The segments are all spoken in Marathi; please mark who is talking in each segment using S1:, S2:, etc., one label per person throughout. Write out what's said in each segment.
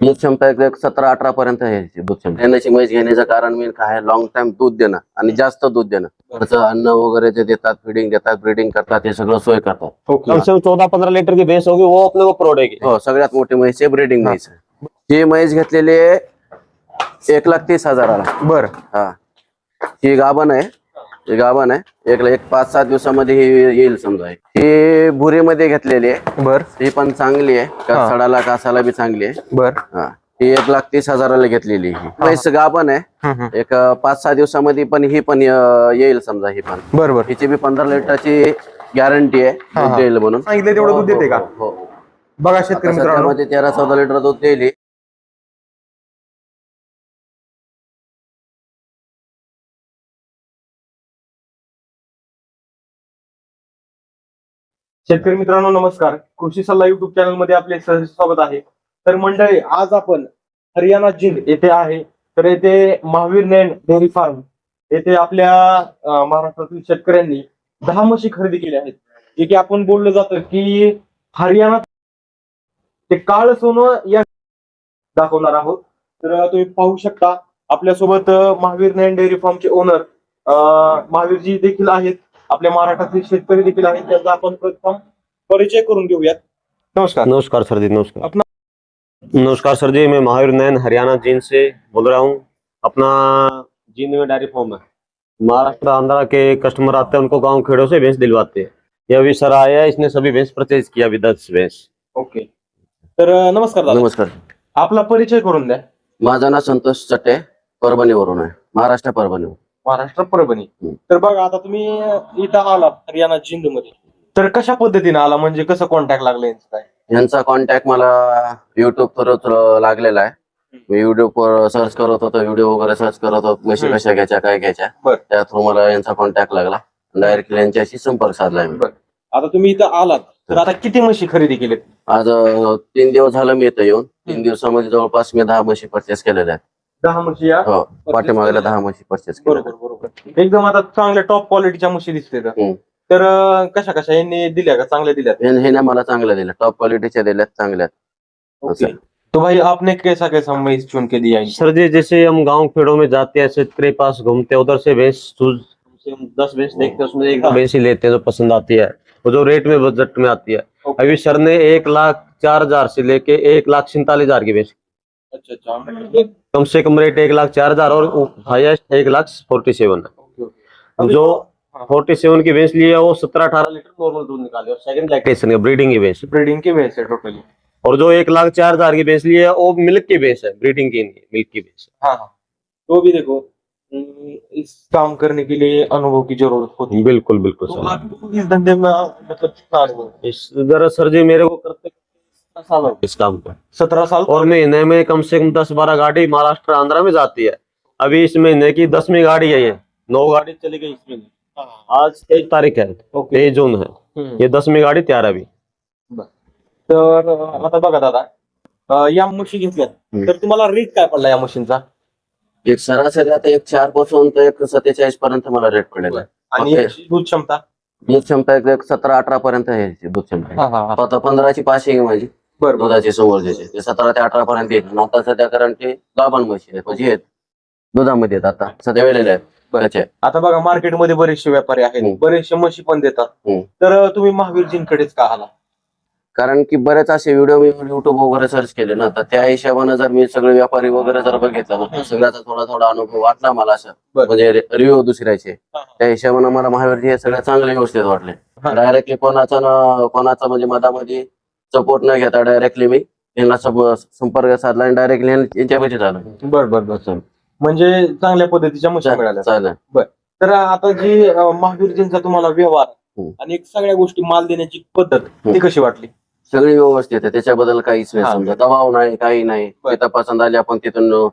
S1: दूध क्षमता एक- सतरा अठरा पर्यंत आहे याची दूध क्षमता. येण्याची म्हैस घेण्याचं कारण मेन काय आहे? लॉंग टाइम दूध देणं आणि जास्त दूध देणं. त्याचं अन्न वगैरे जे देतात फिडिंग देतात ब्रिडिंग करतात हे सगळं सोय करतात.
S2: कम से कम चौदह पंद्रह लीटर की भैंस होगी वो अपने को परोडेगी
S1: हो सगळ्यात मोठी म्हैस आहे ब्रिडिंग म्हैस आहे. ही म्हैस घेतलेली आहे एक लाख तीस हजाराला.
S2: बर.
S1: हा. ही गाभण आहे. ही गाभण आहे एक एक पाच सात दिवसामध्ये ही येईल समजा ही भुरीमध्ये घेतलेली आहे.
S2: बर.
S1: ही पण चांगली आहे. का सडाला कासाला बी चांगली आहे.
S2: बर.
S1: हा. ही एक लाख तीस हजाराला घेतलेली ही. म्हैस गाभण आहे. एक पाच सहा दिवसामध्ये पण ही पण येईल समजा ही पण.
S2: बर बर.
S1: हिची बी पंधरा लिटरची गॅरंटी आहे. दूध देईल म्हणून.
S2: सांगितलं तेवढं दूध देते का?
S1: हो
S2: बघा शेतकरी मित्रांनो.
S1: सध्यामध्ये तेरा चौदा लिटर दूध देईल
S2: शेतकरी मित्रांनो नमस्कार. कृषी सल्ला युट्यूब चॅनलमध्ये आपले सहर्ष स्वागत आहे. तर मंडळी आज आपण हरियाणा जिंद येथे आहे. तर येथे महावीर नैन डेअरी फार्म येथे आपल्या महाराष्ट्रातील शेतकऱ्यांनी दहा म्हशी खरेदी केल्या आहेत. जे की आपण बोललं जातं की हरियाणा ते काळ सोनं या दाखवणार आहोत. तर तुम्ही पाहू शकता आपल्यासोबत महावीर नैन डेअरी फार्मचे ओनर महावीरजी देखील आहेत. आपल्या महाराष्ट्रातील शेतकरी देखील आहेत त्यांचा आपण प्रथम परिचय करून घेऊयात नमस्कार.
S3: नमस्कार सर जी नमस्कार.
S2: अपना
S3: नमस्कार सर जी मैं महावीर नैन हरियाणा जींद से बोल रहा हूँ। अपना जींद में डायरी फार्म है। महाराष्ट्र आंध्रा के कस्टमर आते हैं उनको गाँव खेड़ों से भैंस दिलवाते हैं। ये अभी सर आया है इसने सभी भैंस परचेज किया अभी दस भैंस।
S2: ओके. तर अं, नमस्कार दादा.
S1: नमस्कार.
S2: आपला परिचय करून द्या.
S1: माझं नाव संतोष चट्टे परभणीवरून आहे. महाराष्ट्र परभणी.
S2: महाराष्ट्र परभणी. तर बघा आता तुम्ही इथं आलात हरियाणा जिंदमध्ये तर कशा पद्धतीने आला? म्हणजे कसं कॉन्टॅक्ट लागलं यांचं काय?
S1: यांचा कॉन्टॅक्ट मला युट्यूब थ्रू लागलेला आहे. मी युट्यूब वर सर्च करत होतो व्हिडिओ वगैरे सर्च करत होतो
S2: हम्म.
S1: कशा घ्यायच्या काय घ्यायच्या.
S2: बर.
S1: त्या थ्रू मला यांचा कॉन्टॅक्ट लागला. डायरेक्टली यांच्याशी संपर्क साधलाय मी.
S2: बर. आता तुम्ही इथं आलात. तर आता किती म्हशी खरेदी केलेत?
S1: आज अं, तीन दिवस झालं मी इथं येऊन. तीन दिवसामध्ये जवळपास मी दहा म्हशी परचेस केलेल्या आहेत.
S2: दहा म्हशी या?
S1: हो. पाठीमागेला दहा म्हशी परचेस
S2: बरोबर
S1: केल्या
S2: बरोबर एकदम आता चांगल्या टॉप क्वालिटीच्या म्हशी दिसते
S1: हम्म.
S2: तर अं, कशा कशा यांनी दिल्या का? चांगल्या दिल्यात?
S1: हे ना मला चांगल्या दिल्या. टॉप क्वालिटीच्या दिल्यात चांगल्या
S2: ओके. तो भाई आपने कैसा कैसा भैंस चुन के दिया इनको?
S3: सर जी जैसे हम गांव खेड़ों में जाते हैं शेतकरी के पास घूमते हैं उधर से भैंस चूज से दस भैंस देखते हैं उसमें एक भैंस ही लेते हैं जो पसंद आती है। वो जो रेट में बजट में आती है।
S2: ओके।
S3: अभी सर ने एक लाख चार हजार से लेके एक लाख सैंतालीस हजार की भैंस
S2: अच्छा
S3: कम से कम रेट एक लाख चार हज़ार और हाईएस्ट एक लाख फोर्टी सेवन है
S2: ओके, ओके. अभी
S3: जो
S2: हाँ।
S3: फोर्टी सेवन की भैंस ली है वो सत्रह अठारह लीटर नॉर्मल दूध निकाले और सेकंड लैक्टेशन है ब्रीडिंग की भैंस
S2: ब्रीडिंग की भैंस है टोटली
S3: और जो एक लाख चार हज़ार की भैंस ली है वो मिल्क की भैंस है ब्रीडिंग की नहीं मिल्क की भैंस
S2: हाँ हाँ। तो भी देखो हम्म, इस काम करने के लिए अनुभव की ज़रूरत होती
S3: है।
S2: है
S3: बिल्कुल बिल्कुल
S2: तो
S3: सर।
S2: इस धंधे में मतलब कितना अनुभव
S3: इस जरा सर जी मेरे को करते साल हो इस काम को
S2: सत्रह साल
S3: और महीने में कम से कम दस बारह गाड़ी महाराष्ट्र आंध्रा में जाती है। अभी इस महीने की दसवीं गाड़ी है ये। नौ गाड़ी चली गई इस महीने।
S2: हाँ,
S3: आज तेईस तारीख है।
S2: ओके।
S3: तेईस जून है।
S2: हम्म.
S3: ये दसवीं गाड़ी तैयार है अभी।
S2: तर आता बघा दादा या म्हशी घेतल्यात.
S1: हम्म.
S2: तर तुम्हाला रेट काय पडला या मशीनचा?
S1: एक सरासरी आता एक चार पासून तर एक सत्तेचाळीस पर्यंत मला रेट पडेल
S2: आणि दूध क्षमता?
S1: दूध क्षमता एक- एक सतरा अठरा पर्यंत आहे दूध क्षमता.
S2: हा हा
S1: आता पंधराची पाचशे माझी.
S2: बरोबर
S1: दुधाची समोरची ते सतरा ते अठरा पर्यंत येईल आणि आता सध्या कारण ते गाभण म्हशी आहेत म्हणजे आहेत. दुधामध्ये आहेत आता. सध्या वेळेले आहेत. त्याचे
S2: आता बघा मार्केटमध्ये बरेचसे व्यापारी आहेत.
S1: हम्म.
S2: बरेचसे म्हशी पण देतात.
S1: हम्म.
S2: तर तुम्ही महावीरजींकडेच का आला?
S1: कारण की बरेच असे व्हिडिओ मी युट्यूब वगैरे सर्च केले ना तर त्या हिशोबानं जर मी सगळे व्यापारी वगैरे जर बघितलं ना सगळ्याचा थोडा थोडा अनुभव वाटला मला असं.
S2: बरं.
S1: म्हणजे रिव्ह्यू दुसऱ्याचे.
S2: हा, हा.
S1: त्या हिशोबानं मला महावीरजी हे सगळ्या चांगले व्यवस्थित वाटले.
S2: हा.
S1: डायरेक्टली कोणाचा न कोणाचा म्हणजे मधामध्ये सपोर्ट न घेता डायरेक्टली मी यांना सप- संपर्क साधला आणि डायरेक्टली यांच्यापाशी झालं
S2: बर बर बर
S1: असं.
S2: म्हणजे चांगल्या पद्धतीच्या म्हशी मिळाल्या
S1: चालेल
S2: तर आता जी महावीरजींचा तुम्हाला व्यवहार. आणि सगळ्या गोष्टी माल देण्याची पद्धत ती. कशी वाटली
S1: सगळी व्यवस्थित आहे त्याच्याबद्दल काहीच नाही. समजा दबाव नाही काही नाही. तिथं पसंत आली आपण तिथून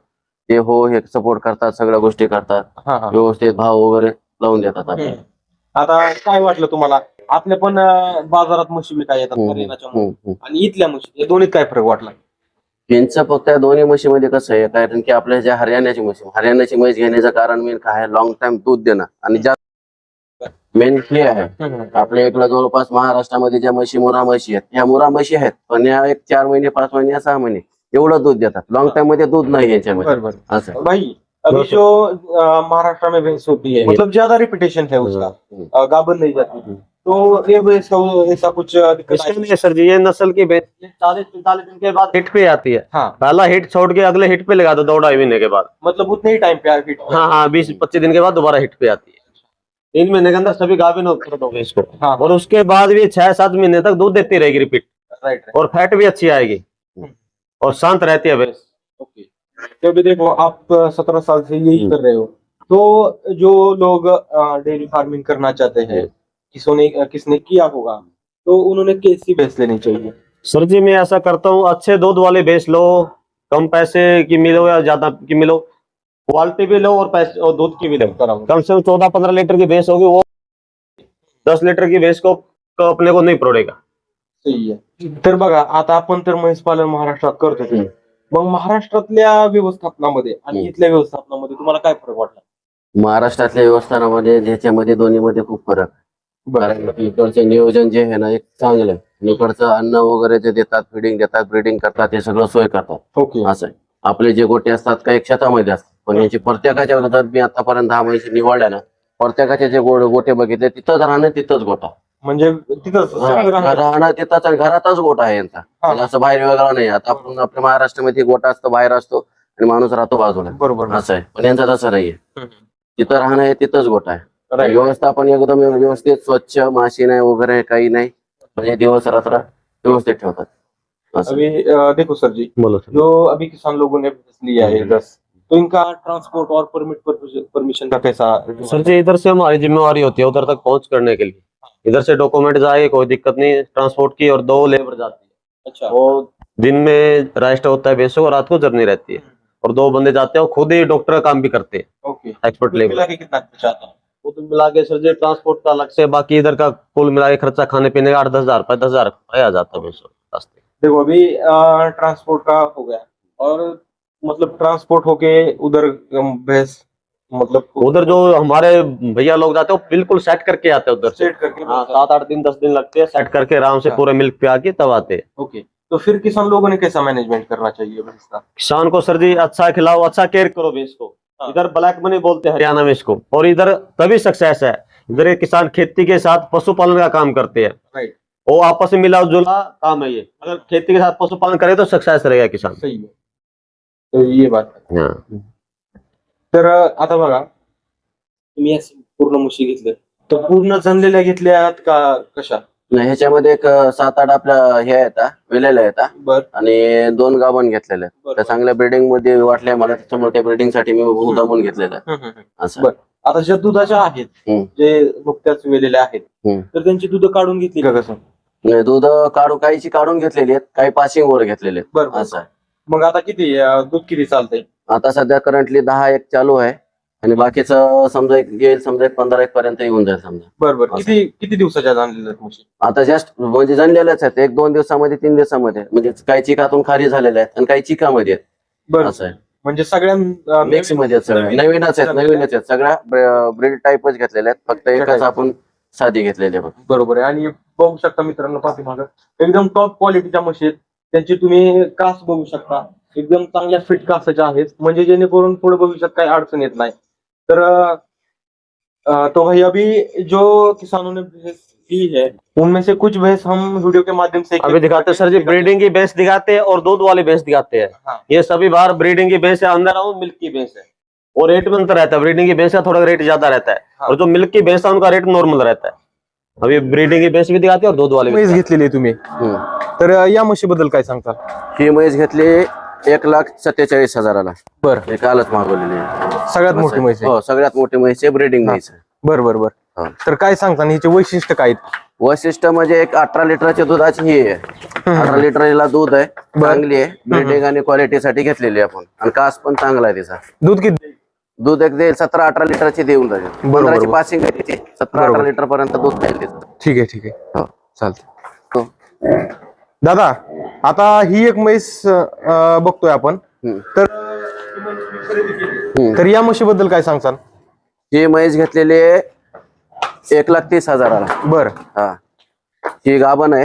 S1: ते हो हे सपोर्ट करतात सगळ्या गोष्टी करतात व्यवस्थित भाव वगैरे लावून देतात.
S2: आता काय वाटलं तुम्हाला आपल्या पण अं, बाजारात म्हशी विकाय येतात
S1: हम्म,
S2: हरियाणाच्या
S1: हम्म,
S2: म्हशी.
S1: हम्म.
S2: आणि इथल्या म्हशी या दोन्हीत काय फरक वाटला?
S1: यांचं फक्त या दोन्ही म्हशीमध्ये कसं आहे कारण की आपल्या ज्या हरियाणाची म्हशी हरियाणाची म्हैस घेण्याचं कारण मेन काय आहे लॉंग टाइम दूध देणं. आणि जास्त मेन हे आहे आपल्या इकडं जवळपास महाराष्ट्रामध्ये ज्या म्हशी मुरा म्हशी आहेत ह्या मुरा म्हशी आहेत पण या एक चार महिने पाच महिने सहा महिने एवढं दूध देतात. लॉंग टाइममध्ये दूध नाही याच्यामध्ये
S2: बरोबर
S1: असं
S2: भाई अभी जो अ, महाराष्ट्र में भैंस होती है मतलब ज्यादा रिपीटेशन है उसका। अ, गाभन नहीं जाती. तो ये ऐसा कुछ दिक्कत
S3: इसके
S2: आई?
S3: लिए सर जी ये नस्ल की चालीस पैंतालीस दिन के बाद हिट पे आती है।
S2: हाँ।
S3: पहला हिट छोड़ के अगले हिट पे लगा दो दो ढाई महीने के बाद।
S2: मतलब उतने ही टाइम पे आ फिट
S3: हाँ हाँ बीस पच्चीस दिन के बाद दोबारा हिट पे आती है। तीन महीने के अंदर सभी गाभिन हो। कर दो भैंस
S2: हाँ।
S3: और उसके बाद भी छह सात महीने तक दूध देती रहेगी रिपीट
S2: राइट
S3: और फैट भी अच्छी आएगी। और शांत रहती है भैंस
S2: ओके तो अभी देखो आप सत्रह साल से यही
S1: हम्म।
S2: कर रहे हो। तो जो लोग डेयरी फ़ार्मिंग करना चाहते हैं किसने किसने किया होगा तो उन्होंने कैसी भैंस लेनी चाहिए
S3: सर जी मैं ऐसा करता हूँ अच्छे दूध वाले भैंस लो कम पैसे की मिलो या ज़्यादा की मिलो क्वालिटी भी लो और पैसे और दूध की भी लो. कम से कम चौदह पंद्रह लीटर की भैंस होगी वो दस लीटर की भैंस को, को अपने को नहीं पड़ेगा
S2: तर बघा आता आपण तर म्हैस पालन महाराष्ट्रात करतो
S1: हम्म.
S2: मग महाराष्ट्रातल्या व्यवस्थापनामध्ये आणि
S1: हम्म.
S2: इथल्या व्यवस्थापनामध्ये तुम्हाला काय फरक वाटला
S1: महाराष्ट्रातल्या व्यवस्थानामध्ये ह्याच्यामध्ये दोन्हीमध्ये खूप फरक. कारण इकडचे नियोजन जे आहे ना एक चांगलं. आहे इकडचं अन्न वगैरे जे देतात फिडिंग देतात ब्रिडिंग करतात ते सगळं सोय करतात.
S2: ओके.
S1: असं आहे. आपले जे गोटे असतात काही शेतामध्ये असतात. पण यांची प्रत्येकाच्या विरोधात मी आतापर्यंत दहा म्हशी निवडल्या ना प्रत्येकाचे जे गो- गोटे बघितले तिथंच राहणं तिथंच गोटा
S2: म्हणजे तिथंच.
S1: राहणं. तिथंच आणि घरातच गोटा आहे यांचा. असं बाहेर वेगळा नाही. आता आपण आपल्या महाराष्ट्रामध्ये गोटा असतो बाहेर असतो आणि माणूस राहतो बाजूला.
S2: बरोबर.
S1: असं आहे. पण यांचं तसं नाहीये. तिथं राहणं आहे तिथंच गोटा आहे. व्यवस्थापन एकदम व्यवस्थित स्वच्छ माशी नाही वगैरे काही नाही. म्हणजे दिवस रात्र व्यवस्थित ठेवतात. असं.
S2: अभी अ, देखो सर जी
S3: बोलो सर.
S2: जो अभी किसान लोगों ने लिया है दस तो इनका ट्रांसपोर्ट और परमिट परमिशन का कैसा
S3: सर जी इधर से हमारी जिम्मेवारी होती है उधर तक पहुँच करने के लिए। इधर से डॉक्यूमेंट जाए कोई दिक्कत नहीं ट्रांसपोर्ट की और दो लेबर जाती है।
S2: अच्छा।
S3: वो दिन में रजिस्टर होता है भैंसों को रात को जर्नी रहती है। और दो बंदे जाते हैं वो खुद ही डॉक्टर का काम भी करते हैं।
S2: ओके।
S3: एक्सपर्ट लेबर
S2: मिला के कितना खर्चा आता है?
S3: वो तो मिला के सर जी ट्रांसपोर्ट का अलग से बाकी इधर का कुल मिला के खर्चा खाने पीने का आठ दस हज़ार रुपये दस हज़ार रुपये आ जाता है रास्ते।
S2: देखो अभी ट्रांसपोर्ट का हो गया। और मतलब ट्रांसपोर्ट होके उधर भैंस मतलब
S3: उधर जो हमारे भैया लोग जाते हैं बिल्कुल सेट करके आते हैं उधर
S2: सेट करके
S3: हाँ सात आठ दिन दस दिन लगते हैं सेट करके आराम से
S2: हाँ।
S3: पूरे मिल्क पे आके तब आते हैं।
S2: ओके तो फिर किसान लोगों ने कैसा मैनेजमेंट करना चाहिए भैंस का
S3: किसान को सर जी अच्छा खिलाओ अच्छा केयर करो भैंस को। इधर ब्लैक मनी बोलते हैं। हरियाणा में इसको। और इधर तभी सक्सेस है। इधर ये किसान खेती के साथ पशुपालन का काम करते हैं।
S2: राइट
S3: वो आपस में मिला जुला काम है ये। अगर खेती के साथ पशुपालन करे तो सक्सेस रहेगा किसान।
S2: सही है। तो ये बात.
S3: हाँ।
S2: तर आता बघा। तुम्ही पूर्ण मुशी घेतल्या तर पूर्ण जनलेल्या घेतल्यात का कशा?
S1: ह्याच्यामध्ये एक सात आठ आपल्या हे आहेत हा, वेलेल्या आहेत हा.
S2: बर.
S1: आणि दोन गाभण घेतलेले आहेत. त्या चांगल्या ब्रिडिंगमध्ये वाटल्या मला त्याच्यामुळे त्या ब्रिडिंगसाठी मी उदामून घेतलेलं आहे. असं
S2: बर. आता ज्या दुधाच्या आहेत
S1: हम्म.
S2: जे नुकत्याच वेलेल्या आहेत
S1: हम्म.
S2: तर त्यांची दूध काढून घेतली का? कसं
S1: नाही, दूध काढून काहीची काढून घेतलेली आहेत काही पासिंग वर घेतलेले आहेत.
S2: बरं
S1: असं आहे.
S2: मग आता किती अं, दूध किती चालतंय?
S1: आता सध्या करंटली दहा एक चालू आहे. आणि बाकीचं समजा एक येईल समजा एक पंधरा एक पर्यंत येऊन जाईल समजा.
S2: बरं बरं.
S1: असं.
S2: किती किती दिवसाच्या जाणलेल्या म्हशी?
S1: आता जस्ट म्हणजे जनलेल्याच आहेत. एक दोन दिवसामध्ये तीन दिवसामध्ये. म्हणजे काही चिकातून खाली झालेल्या आहेत आणि काही चिकामध्ये आहेत.
S2: बरं.
S1: असं आहे.
S2: म्हणजे सगळ्या
S1: मिक्समध्ये आहेत सगळ्या. नवीनच आहेत नवीनच आहेत. सगळ्या ब्रीड टाईपच घेतलेल्या आहेत. फक्त एकच आपण साधी घेतलेली आहे.
S2: बरोबर आहे. आणि बघू शकता मित्रांनो पाठीमागं. एकदम टॉप क्वालिटीच्या म्हशी आहेत. त्यांची तुम्ही कास बघू शकता. एकदम चांगल्या फिट कासाच्या आहेत. म्हणजे जेणेकरून पुढे भविष्यात काही अडचण येत नाही. तर अं, तो भाई अभी जो किसानों ने भैंस ली है उनमें से कुछ भैंस हम वीडियो के माध्यम से
S3: अभी दिखाते हैं सर जी ब्रीडिंग की भैंस दिखाते हैं और दूध वाली भैंस दिखाते हैं।
S2: हाँ।
S3: ये सभी बार ब्रीडिंग की भैंस है अंदर आऊँ मिल्क की भैंस है। और रेट में अंतर रहता है ब्रीडिंग की भैंस का थोड़ा रेट ज़्यादा रहता है।
S2: हाँ।
S3: और जो मिल्क की भैंस है उनका रेट नॉर्मल रहता है। अभी ब्रीडिंग की भैंस भी दिखाते और दूध वाली
S2: म्हैस घेतलेली आहे तुम्ही.
S1: हम्म.
S2: तर या म्हशीबद्दल काय सांगताल
S1: ही म्हैस घेतली एक लाख सत्तेचाळीस हजाराला.
S2: बर.
S1: हे कालच मागवलेली आहे.
S2: सगळ्यात मोठी म्हैस आहे.
S1: हो सगळ्यात मोठी म्हैस आहे ब्रिडिंग म्हैस आहे.
S2: बर बर बर.
S1: हा.
S2: तर काय सांगता हिचे वैशिष्ट्य काय आहेत?
S1: वैशिष्ट्य म्हणजे एक अठरा लिटरच्या दुधाची ही आहे. अठरा लिटरला दूध आहे चांगली आहे. ब्रिडिंग आणि क्वालिटीसाठी घेतलेली आहे आपण. आणि कास पण चांगला आहे तिचा.
S2: दूध किती?
S1: दूध एक देईल सतरा अठरा लिटरची देऊन जाईल पंधराची. पासिंग आहे तिची. सतरा अठरा लिटर पर्यंत दूध जाईल तिचं.
S2: ठीक आहे ठीक आहे.
S1: हो.
S2: चालतं
S1: हो.
S2: दादा आता ही एक म्हैस अं, बघतोय आपण.
S1: हम्म.
S2: तर तर या म्हशीबद्दल काय सांगचाल
S1: ही म्हैस घेतलेली आहे एक लाख तीस हजाराला.
S2: बर.
S1: हा. ही गाभण आहे.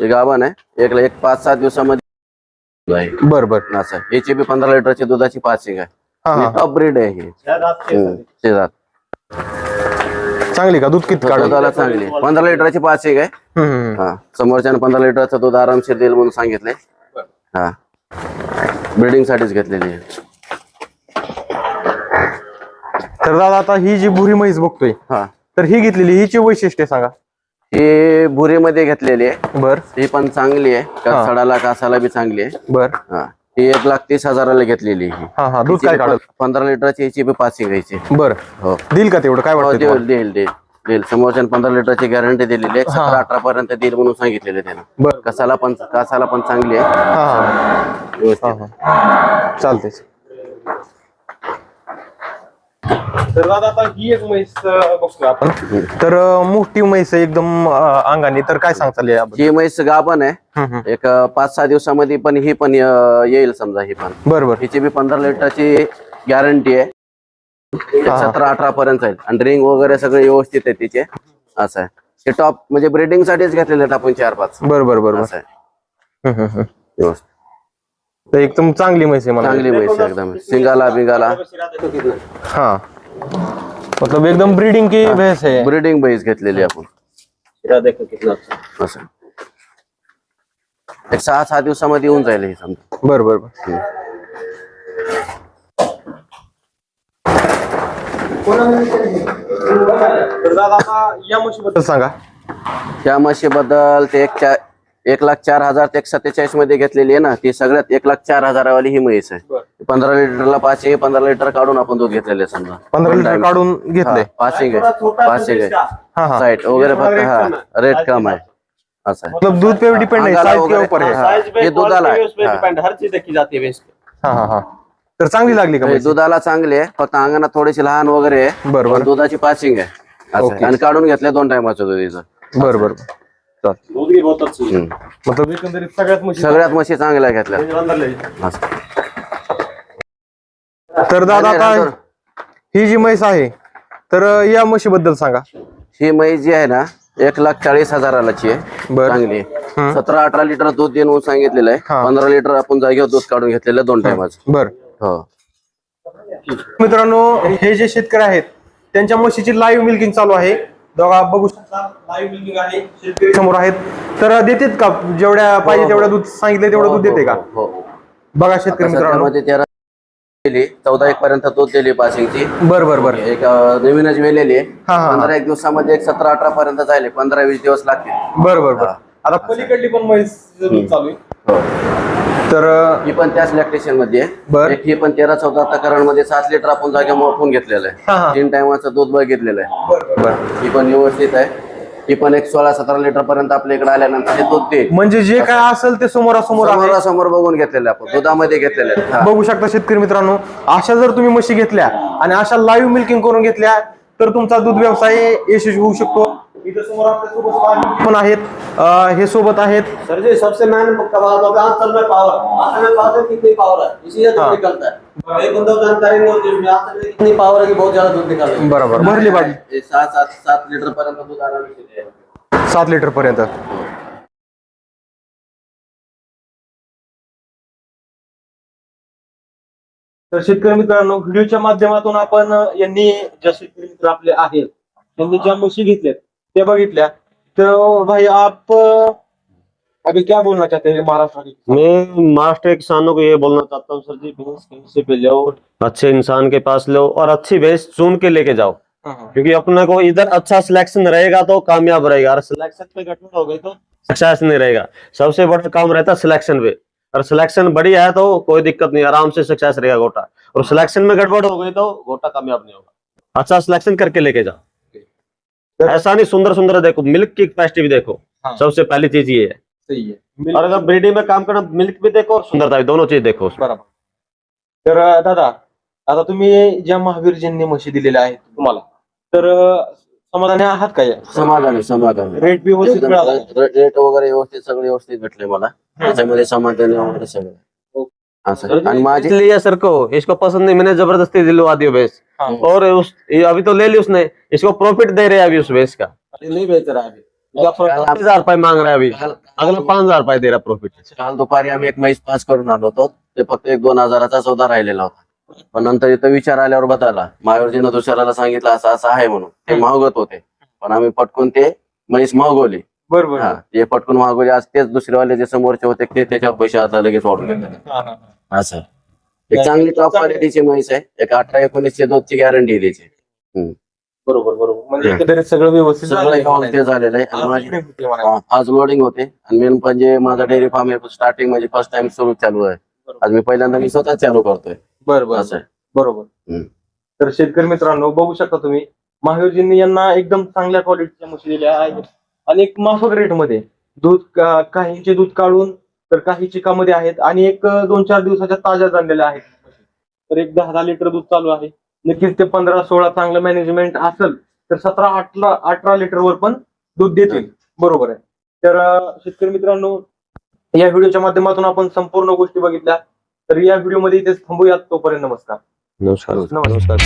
S1: ही गाभण आहे. एक एक पाच सात दिवसामध्ये आहे.
S2: बर बर.
S1: असं याची बी पंधरा लिटरची दुधाची पासिंग आहे
S2: हा हा.
S1: टॉप ब्रीड आहे ही. हम्म.
S2: चांगली का? दूध किती काढत
S1: दुधाला चांगली. आहे. पंधरा लिटरची पासिंग आहे हा. समोरच्यानं पंधरा लिटरचं दूध आरामशीर देईल म्हणून सांगितलंय. हा. ब्रिडिंग साठीच घेतलेली आहे.
S2: तर दादा आता ही जी भुरी म्हैस बघतोय
S1: हा.
S2: तर ही घेतलेली हिची वैशिष्ट्य सांगा.
S1: ही भुरीमध्ये घेतलेली आहे.
S2: बर.
S1: ही पण चांगली आहे. का सडाला कासाला बी चांगली आहे.
S2: बर.
S1: हा. ही एक लाख तीस हजाराला घेतलेली आहे ही.
S2: हा हा. दूध
S1: हिची बी प- पंधरा लिटरची याची बी पासिंग घ्यायची
S2: बर.
S1: हो.
S2: देईल का तेवढं? काय
S1: हो,
S2: वाटतं
S1: देईल देईल देईल. देईल. समोरच्या पंधरा लिटरची गॅरंटी दिलेली आहे. सतरा अठरा पर्यंत देईल म्हणून सांगितलेलं आहे त्यानं.
S2: बर.
S1: कसाला पण कासाला पण चांगली आहे.
S2: हा हा.
S1: व्यवस्थित.
S2: चालते तर दादा आता ही एक म्हैस अं, बघतोय आपण. तर अं, मोठी म्हैस आहे एकदम अं, अंगाने. तर काय सांगता याबद्दल?
S1: ही म्हैस गाभण आहे.
S2: हम्म, हम्म.
S1: एक अं, पाच सहा दिवसामध्ये पण ही पण अं, येईल समजा ही पण.
S2: बर बर
S1: हिची बी पंधरा लिटरची गॅरंटी आहे. एक सतरा अठरा पर्यंत जाईल आणि ड्रिंक वगैरे सगळे व्यवस्थित आहे तिचे. असं आहे. हे टॉप म्हणजे ब्रिडिंग साठीच घेतलेले आहेत आपण चार पाच.
S2: बर बर बर बर
S1: असं आहे.
S2: हम्म, हम्म, हम्म.
S1: व्यवस्थित.
S2: तर एकदम चांगली म्हैस आहे मला
S1: चांगली म्हैस आहे एकदम. सिंगाला बिंगाला.
S2: हा. मतलब एकदम ब्रीडिंग की भैंस है
S1: ब्रिडिंग म्हैस घेतलेली आपण.
S3: देखो कितना अच्छा
S1: असं. एक सहा सहा दिवसामध्ये येऊन जाईल हे समजा.
S2: बर बर बर.
S1: हम्म.
S2: तर दादा आता सांगा.
S1: त्या म्हशीबद्दल ते एक चार एक लाख चार हजार ते एक सत्तेचाळीसमध्ये घेतलेली आहे ना ती सगळ्यात एक लाख चार हजारावाली ही म्हैस आहे. पंधरा लिटरला पाच आहे पंधरा लिटर काढून आपण दूध घेतलेले समजा.
S2: पंधरा लिटर काढून घेतले.
S1: पासिंग आहे
S2: हा हा.
S1: साईट वगैरे फक्त हा रेट कम आहे. असं आहे.
S2: मतलब दूध पे डिपेंड
S1: दुधाला आहे.
S3: हर चीज देखी जाती भैंस पे.
S2: हा तर चांगली लागली का?
S1: दुधाला चांगले आहे. फक्त अंगणात थोडीशी लहान वगैरे आहे.
S2: बरोबर.
S1: दुधाची पासिंग आहे. आणि काढून घेतले दोन टायमाचं दुधीचं.
S2: बर.
S3: है.
S2: मतलब एकंदरीत सगळ्यात म्हशी
S1: सगळ्यात म्हशी चांगल्या घेतल्या. असं.
S2: तर दादा आता ही जी म्हैस आहे तर या म्हशीबद्दल सांगा.
S1: ही म्हैस जी आहे ना एक लाख चाळीस हजारालाची आहे.
S2: बर.
S1: चांगली आहे. सतरा अठरा लिटर दूध देऊन सांगितलेलं आहे. पंधरा लिटर आपण जागेवर दूध काढून घेतलेलं आहे दोन टायमाचं.
S2: बर.
S1: हो.
S2: मित्रांनो हे जे शेतकरी आहेत त्यांच्या म्हशीची लाईव्ह मिल्किंग चालू आहे. दोघा बघू शकता. लाईव्ह मिल्किंग आहे. शेतकरी समोर आहेत. तर देतात का? जेवढ्या पाहिजे तेवढं दूध सांगितलं तेवढं दूध देते का?
S1: हो
S2: बघा शेतकरी मित्रांनो.
S1: सध्यामध्ये तेरा दिली. चौदा एक पर्यंत दूध दिली पासिंगची
S2: बर बर बर.
S1: एक अं, नवीनच वेलेली आहे.
S2: हा, हा.
S1: पंधरा एक दिवसामध्ये एक सतरा अठरा पर्यंत जायले पंधरा वीस दिवस लागतील.
S2: बर बर बर. आता पलीकडली पण म्हैस दूध चालू आहे.
S1: हो.
S2: तर
S1: ही पण त्याच लॅक्टेशनमध्ये
S2: बर.
S1: ही पण तेरा चौदा प्रकरणमध्ये सात लिटर आपण जागे मोपून घेतलेलं
S2: हा, हा.
S1: आहे तीन टायमाचं दूध बघितलेलं आहे.
S2: बर
S1: ही पण व्यवस्थित आहे. ही पण एक सोळा सतरा लिटर पर्यंत आपल्या इकडे आल्यानंतर ते दूध देईल.
S2: म्हणजे जे काय असेल ते समोरासमोर आहे.
S1: समोरासमोर बघून घेतलेलं आहे आपण. दुधामध्ये घेतलेलं आहे. हा.
S2: बघू शकता शेतकरी मित्रांनो अशा जर तुम्ही म्हशी घेतल्या आणि अशा लाईव्ह मिल्किंग करून घेतल्या तर तुमचा दूध व्यवसाय यशस्वी होऊ शकतो. पाणी आहेत. हे सोबत आहेत.
S3: सर जी सबसे मेन होगा में पावर में पावर कितनी पावर है इसी से दूध निकलता है. एक बंदा को जानकारी नहीं होती उसमें हाथ में कितनी पावर है कि बहुत ज्यादा दूध निकाल रही है
S2: बरोबर. भरली बाजी
S1: सहा सात सात लिटर पर्यंत दूध आरामशीर आहे.
S2: सात लिटर पर्यंत. तर शेतकरी मित्रांनो व्हिडिओच्या माध्यमातून आपण यांनी ज्या शेतकरी मित्र आपले आहेत त्यांनी ज्या म्हशी घेतल्यात त्या बघितल्या तर भाई आप अं, अभी क्या बोलना चाहते हैं महाराष्ट्र के?
S3: मैं महाराष्ट्र के किसानों को ये बोलना चाहता हूँ सर जी भैंस कहीं से भी लो अच्छे इंसान के पास लो और अच्छी भैंस चुन के लेके जाओ।
S2: हाँ, हाँ।
S3: क्योंकि अपने को इधर अच्छा सिलेक्शन रहेगा तो कामयाब रहेगा। और सिलेक्शन पे गड़बड़ हो गई तो सक्सेस नहीं रहेगा। सबसे बड़ा काम रहता है सिलेक्शन पे। और सिलेक्शन बढ़िया है तो कोई दिक्कत नहीं आराम से सक्सेस रहेगा गोटा। और सिलेक्शन में गड़बड़ हो गई तो गोटा कामयाब नहीं होगा। अच्छा सिलेक्शन करके लेके जाओ। ऐसा नहीं सुंदर सुंदर देखो। मिल्क की कैपेसिटी भी देखो।
S2: हाँ।
S3: सबसे पहली चीज़ ये है।
S2: सही आहे
S3: और अगर ब्रीडिंग में काम करना मिल्क भी देखो और सुंदरता भी दोनों चीज़ देखो।
S2: बरोबर। तर दादा आता तुम्ही ज्या महावीरजींनी म्हशी दिलेल्या आहेत तुम्हाला तर अं, समाधानी आहात का समाधान
S1: समाधानी समाधानी.
S2: रेट बी व्यवस्थित मिळाला.
S1: रेट वगैरे व्यवस्थित सगळे व्यवस्थित भेटले मला. त्याच्यामध्ये समाधानी वगैरे सगळं. असं आणि माझे
S3: इसलिए सर को इसको पसंद नहीं. मैंने जबरदस्ती दिलवा दी भैंस
S2: हाँ।
S3: और उस ये अभी तो ले ली उसने. इसको प्रॉफिट दे रहे हैं अभी उस भैंस का।
S1: नहीं बेच रहा अभी।
S3: पाँच हजार रुपये मांग रहा है अभी। अगला पाँच हजार रुपये दे रहा प्रॉफिट
S1: काल दुपारी आम्ही एक म्हैस पास करून आलो होतो. ते फक्त एक दोन हजाराचा सौदा राहिलेला होता. पण नंतर इथं विचार आल्यावर बदलला. मायावरजीनं दुसऱ्याला सांगितलं असं असं आहे म्हणून. ते
S2: हम्म.
S1: मागत होते. पण आम्ही पटकून ते म्हैस मागवली.
S2: बरोबर
S1: हा ते पटकून मागवली आज तेच दुसरेवाले जे समोरचे होते ते त्याच्या पैसे आता लगेच वाढून घेतले
S2: हा, हा, हा.
S1: असं. एक चांगली टॉप क्वालिटीची म्हैस आहे. एक अठरा एकोणीसशे दोनची गॅरंटी द्यायची.
S2: बरोबर बरोबर. म्हणजे. एकंदरीत सगळं व्यवस्थित
S1: सगळं. व्यवस्थित झालेलं आहे. आणि
S2: आज
S1: माझी-. हा, लोडिंग होते. आणि मेन म्हणजे माझा डेअरी फार्म आहे स्टार्टिंग म्हणजे फर्स्ट टाइम सुरू चालू आहे. आज मी पहिल्यांदा मी स्वतः चालू करतोय.
S2: बरं बरं.
S1: असं आहे.
S2: बरोबर.
S1: हम्म.
S2: तर शेतकरी मित्रांनो बघू शकता तुम्ही महावीरजींनी यांना एकदम चांगल्या क्वालिटीच्या म्हशी दिल्या आहेत. आणि एक माफक रेटमध्ये दूध काहींचे दूध काढून तर काही चिकामध्ये आहेत आणि एक दोन चार दिवसाच्या ताज्या झालेल्या आहेत. तर एक दहा दहा लिटर दूध चालू आहे. नक्कीच ते पंधरा सोळा चांगलं मॅनेजमेंट असेल तर सतरा अठरा अठरा लिटर वर पण दूध देतील. बरोबर आहे. तर शेतकरी मित्रांनो या व्हिडिओच्या माध्यमातून आपण संपूर्ण गोष्टी बघितल्या. तर या व्हिडिओमध्ये इथेच थांबूयात. तोपर्यंत नमस्कार.
S3: नमस्कार.
S2: नमस्कार.